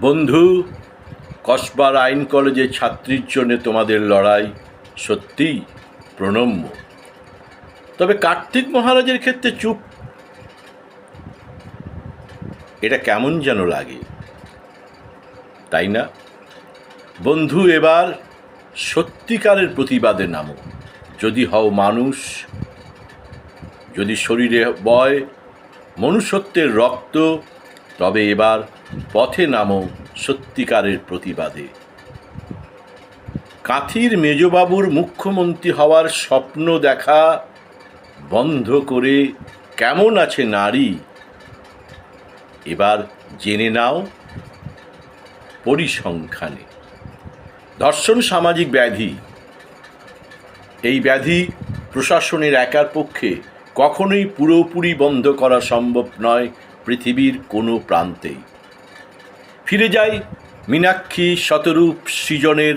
বন্ধু, কসবার আইন কলেজের ছাত্রীর জন্য তোমাদের লড়াই সত্যিই প্রণম্য। তবে কার্তিক মহারাজের ক্ষেত্রে চুপ। এটা কেমন যেন লাগে, তাই না? বন্ধু, এবার সত্যিকারের প্রতিবাদে নামো। যদি হও মানুষ, যদি শরীরে বয় মনুষ্যত্বের রক্ত, তবে এবার পথে নামো সত্যিকারের প্রতিবাদে। কাঁথির মেজবাবুর মুখ্যমন্ত্রী হওয়ার স্বপ্ন দেখা বন্ধ করে কেমন আছে নারী? এবার জেনে নাও পরিসংখ্যানে। ধর্ষণ সামাজিক ব্যাধি। এই ব্যাধি প্রশাসনের একার পক্ষে কখনোই পুরোপুরি বন্ধ করা সম্ভব নয় পৃথিবীর কোনো প্রান্তেই। ফিরে যাই মীনাক্ষী শতরূপ সৃজনের।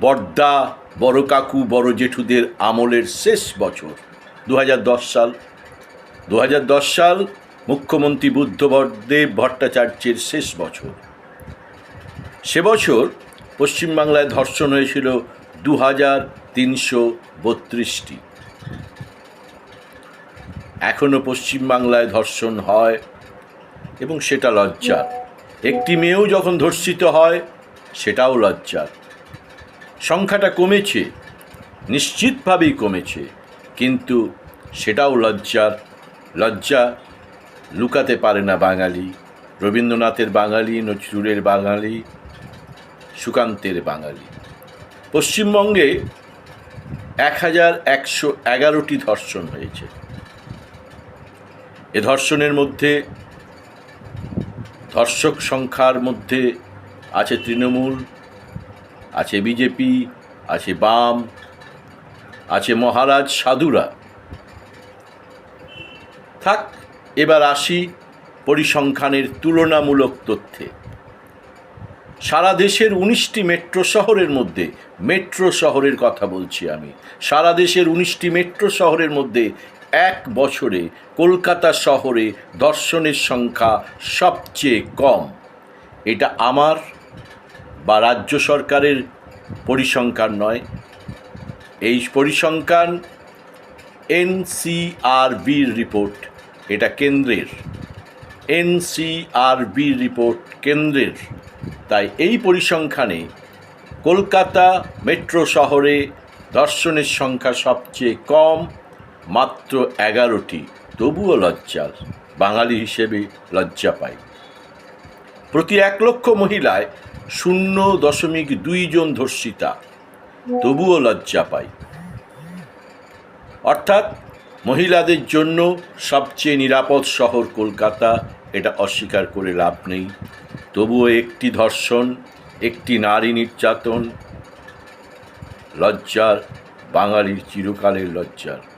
বর্দা বড় কাকু বড় জেঠুদের আমলের শেষ বছর দু হাজার দশ সাল। দু হাজার দশ সাল মুখ্যমন্ত্রী বুদ্ধদেব ভট্টাচার্যের শেষ বছর। সে বছর পশ্চিমবাংলায় ধর্ষণ হয়েছিল দু হাজার তিনশো বত্রিশটি। এখনও পশ্চিমবাংলায় ধর্ষণ হয় এবং সেটা লজ্জার। একটি মেয়েও যখন ধর্ষিত হয়, সেটাও লজ্জার। সংখ্যাটা কমেছে, নিশ্চিতভাবেই কমেছে, কিন্তু সেটাও লজ্জার। লজ্জা লুকাতে পারে না বাঙালি, রবীন্দ্রনাথের বাঙালি, নজরুলের বাঙালি, সুকান্তের বাঙালি। পশ্চিমবঙ্গে এক হাজার একশো এগারোটি ধর্ষণ হয়েছে। এ ধর্ষণের মধ্যে ধর্ষক সংখ্যার মধ্যে আছে তৃণমূল, আছে বিজেপি, আছে বাম, আছে মহারাজ সাধুরা। থাক, এবার আসি পরিসংখ্যানের তুলনামূলক তথ্যে। সারা দেশের উনিশটি মেট্রো শহরের মধ্যে, মেট্রো শহরের কথা বলছি আমি, সারা দেশের উনিশটি মেট্রো শহরের মধ্যে এক বছরে কলকাতা শহরে দর্শনের সংখ্যা সবচেয়ে কম। এটা আমার বা রাজ্য সরকারের পরিসংখ্যান নয়। এই পরিসংখ্যান এনসিআরবির রিপোর্ট, এটা কেন্দ্রের। এনসিআরবির রিপোর্ট কেন্দ্রের। তাই এই পরিসংখ্যানে কলকাতা মেট্রো শহরে দর্শনের সংখ্যা সবচেয়ে কম মাত্র এগারোটি, তবুও লজ্জার বাঙালি হিসেবে লজ্জা পাই প্রতি এক লক্ষ মহিলায় শূন্য দশমিক দুই জন ধর্ষিতা, তবুও লজ্জা পাই অর্থাৎ মহিলাদের জন্য সবচেয়ে নিরাপদ শহর কলকাতা, এটা অস্বীকার করে লাভ নেই। তবুও একটি ধর্ষণ, একটি নারী নির্যাতন, লজ্জার বাঙালির চিরকালের লজ্জার।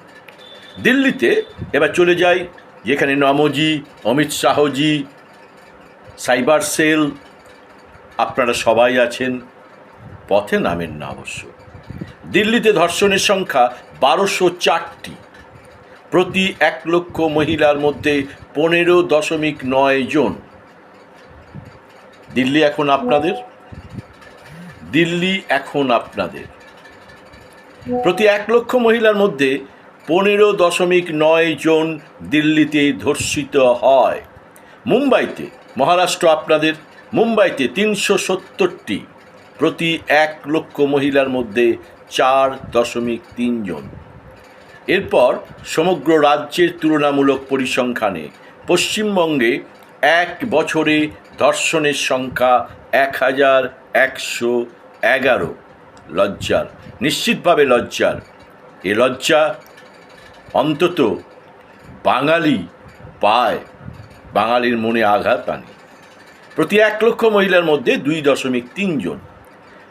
দিল্লিতে এবার চলে যাই, যেখানে নমজি, অমিত শাহজি, সাইবার সেল, আপনারা সবাই আছেন। পথে নামেন না অবশ্য। দিল্লিতে ধর্ষণের সংখ্যা বারোশো চারটি। প্রতি এক লক্ষ মহিলার মধ্যে পনেরো দশমিক নয় জন। দিল্লি এখন আপনাদের? দিল্লি এখন আপনাদের। প্রতি এক লক্ষ মহিলার মধ্যে পনেরো দশমিক নয় জন দিল্লিতে ধর্ষিত হয়। মুম্বাইতে, মহারাষ্ট্র আপনাদের, মুম্বাইতে তিনশো সত্তরটি প্রতি এক লক্ষ মহিলার মধ্যে চার দশমিক তিনজন এরপর সমগ্র রাজ্যের তুলনামূলক পরিসংখ্যানে পশ্চিমবঙ্গে এক বছরে ধর্ষণের সংখ্যা এক হাজার একশো এগারো। লজ্জার, নিশ্চিতভাবে লজ্জার। এ লজ্জা অন্তত বাঙালি পায় বাঙালির মনে আঘাত আনে। প্রতি এক লক্ষ মহিলার মধ্যে দুই দশমিক তিনজন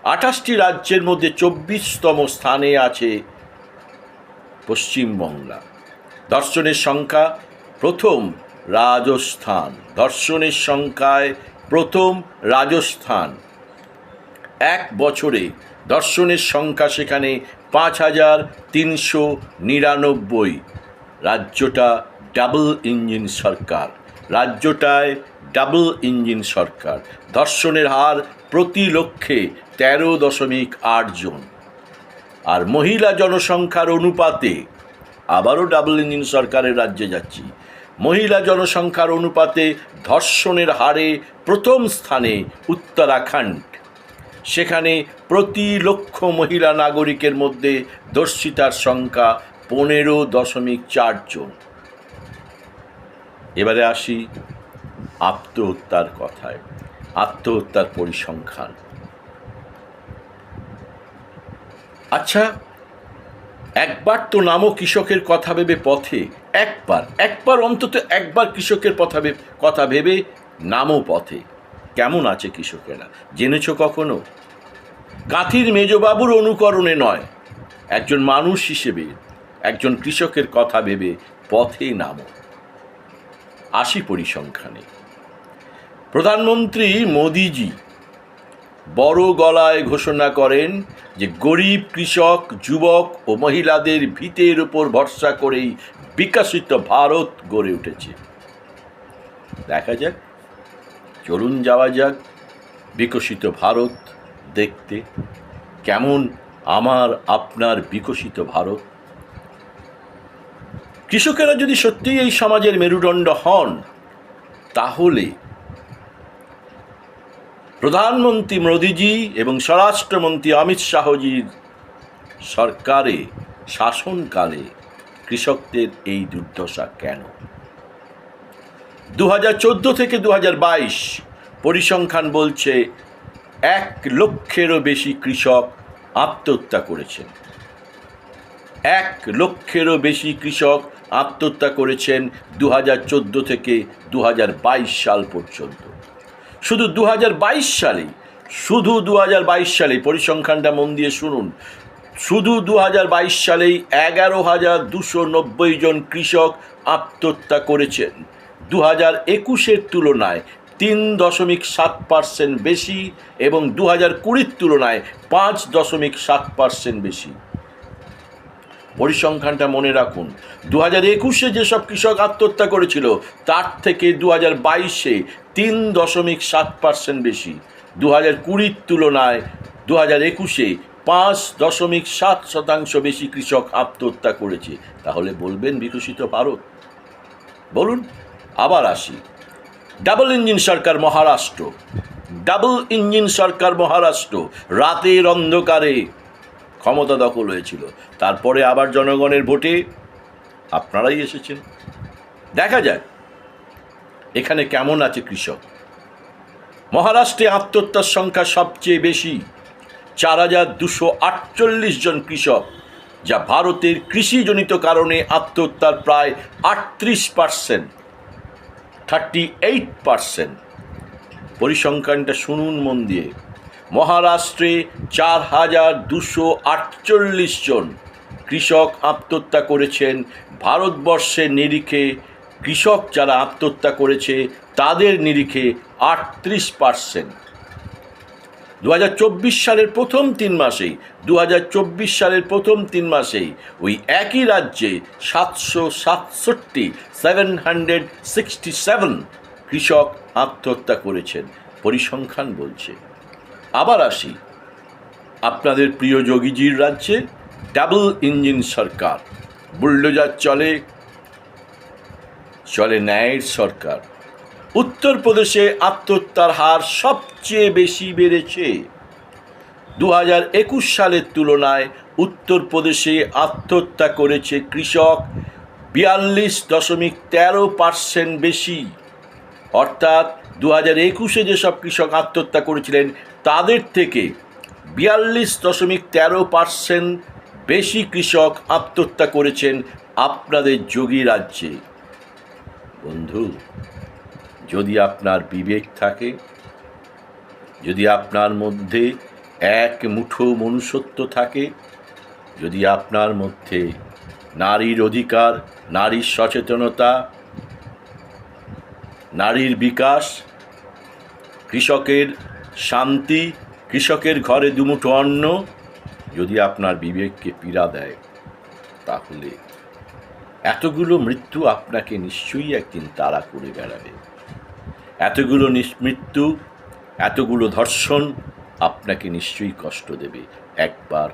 আঠাশটি রাজ্যের মধ্যে চব্বিশতম স্থানে আছে পশ্চিমবাংলা দর্শনের সংখ্যা প্রথম রাজস্থান। দর্শনের সংখ্যায় প্রথম রাজস্থান। এক বছরে দর্শনের সংখ্যা সেখানে পাঁচ হাজার তিনশো নিরানব্বই। রাজ্যটা ডাবল ইঞ্জিন সরকার। রাজ্যটায় ডাবল ইঞ্জিন সরকার। ধর্ষণের হার প্রতি লক্ষে তেরো দশমিক আট জন। আর মহিলা জনসংখ্যার অনুপাতে আবারও ডাবল ইঞ্জিন সরকারের রাজ্যে যাচ্ছি। মহিলা জনসংখ্যার অনুপাতে ধর্ষণের হারে প্রথম স্থানে উত্তরাখণ্ড। সেখানে প্রতি লক্ষ মহিলা নাগরিকের মধ্যে ধর্ষিতার সংখ্যা পনেরো দশমিক চারজন এবারে আসি আত্মহত্যার কথায়, আত্মহত্যার পরিসংখ্যান। আচ্ছা একবার তো নামও কৃষকের কথা ভেবে পথে, একবার একবার অন্তত একবার কৃষকের কথা কথা ভেবে নামও পথে। কেমন আছে কৃষকেরা? জেনেছ কখনো? কাঁথির মেজবাবুর অনুকরণে নয়। একজন মানুষ হিসেবে, একজন কৃষকের কথা ভেবে পথে নামো। আসি পরিসংখ্যানে। প্রধানমন্ত্রী মোদিজি বড় গলায় ঘোষণা করেন যে গরিব কৃষক, যুবক ও মহিলাদের ভিতের উপর ভরসা করেই বিকশিত ভারত গড়ে উঠেছে। দেখা যাক। চলুন যাওয়া যাক। বিকশিত ভারত দেখতে। কেমন আমার, আপনার বিকশিত ভারত? কৃষকেরা যদি সত্যিই এই সমাজের মেরুদণ্ড হন, তাহলে প্রধানমন্ত্রী মোদিজি এবং স্বরাষ্ট্রমন্ত্রী অমিত শাহজির সরকারে শাসনকালে কৃষকদের এই দুর্দশা কেন? দু হাজার চোদ্দ থেকে দু হাজার বাইশ পরিসংখ্যান বলছে এক লক্ষেরও বেশি কৃষক আত্মহত্যা করেছেন। এক লক্ষেরও বেশি কৃষক আত্মহত্যা করেছেন দু হাজার চোদ্দ থেকে দু হাজার বাইশ সাল পর্যন্ত। শুধু দু সালেই, শুধু দু হাজার বাইশ সালে পরিসংখ্যানটা মন দিয়ে শুনুন। শুধু দু হাজার বাইশ সালেই এগারো হাজার দুশো নব্বই জন কৃষক আত্মহত্যা করেছেন। দু হাজার একুশের তুলনায় তিন দশমিক সাত পার্সেন্ট বেশি এবং দু হাজার কুড়ির তুলনায় পাঁচ দশমিক সাত পার্সেন্ট বেশি। পরিসংখ্যানটা মনে রাখুন দু হাজার একুশে যেসব কৃষক আত্মহত্যা করেছিল, তার থেকে দু হাজার বাইশে তিন দশমিক সাত পার্সেন্ট বেশি। দু হাজার কুড়ির তুলনায় দু হাজার একুশে পাঁচ দশমিক সাত শতাংশ বেশি কৃষক আত্মহত্যা করেছে। তাহলে বলবেন বিকশিত ভারত। বলুন আবার আসি। ডাবল ইঞ্জিন সরকার মহারাষ্ট্র। ডাবল ইঞ্জিন সরকার মহারাষ্ট্র, রাতের অন্ধকারে। ক্ষমতা দখল হয়েছিল। তারপরে আবার জনগণের ভোটে আপনারাই এসেছেন। দেখা যাক, এখানে কেমন আছে কৃষক। মহারাষ্ট্রে আত্মহত্যার সংখ্যা সবচেয়ে বেশি। চার হাজার দুশো আটচল্লিশ জন কৃষক, যা ভারতের কৃষিজনিত কারণে আত্মহত্যার প্রায় আটত্রিশ পার্সেন্ট। থার্টি এইট পারসেন্ট পরিসংখ্যানটা শুনুন মন দিয়ে। মহারাষ্ট্রে চার হাজার দুশো আটচল্লিশ জন কৃষক আত্মহত্যা করেছেন। ভারতবর্ষের নিরিখে কৃষক যারা আত্মহত্যা করেছে, তাদের নিরিখে আটত্রিশ পার্সেন্ট দু হাজার চব্বিশ সালের প্রথম তিন মাসেই দু হাজার চব্বিশ সালের প্রথম তিন মাসেই ওই একই রাজ্যে সাতশো সাতষট্টি সেভেন হান্ড্রেড সিক্সটি সেভেন কৃষক আত্মহত্যা করেছেন, পরিসংখ্যান বলছে। আবার আসি আপনাদের প্রিয় যোগীজির রাজ্যে, ডাবল ইঞ্জিন সরকার। বুলডোজার চলে চলে ন্যায়ের সরকার। উত্তরপ্রদেশে আত্মহত্যার হার সবচেয়ে বেশি বেড়েছে। দু হাজার একুশ সালের তুলনায় উত্তরপ্রদেশে আত্মহত্যা করেছে কৃষক বিয়াল্লিশ দশমিক তেরো পার্সেন্ট বেশি। অর্থাৎ দু হাজার একুশে যেসব কৃষক আত্মহত্যা করেছিলেন, তাদের থেকে বিয়াল্লিশ দশমিক তেরো পার্সেন্ট বেশি কৃষক আত্মহত্যা করেছেন আপনাদের যোগী রাজ্যে। বন্ধু যদি আপনার বিবেক থাকে, যদি আপনার মধ্যে এক মুঠো মনুষ্যত্ব থাকে, যদি আপনার মধ্যে নারীর অধিকার, নারীর সচেতনতা, নারীর বিকাশ, কৃষকের শান্তি, কৃষকের ঘরে দুমুঠো অন্ন, যদি আপনার বিবেককে পীড়া দেয়, তাহলে এতগুলো মৃত্যু আপনাকে নিশ্চয়ই একদিন তাড়া করে বেড়াবে। এতগুলো মৃত্যু, এতগুলো ধর্ষণ আপনাকে নিশ্চয়ই কষ্ট দেবে। একবার,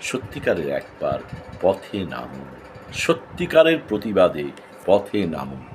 সত্যিকারের একবার পথে নামুন। সত্যিকারের প্রতিবাদে পথে নামুন।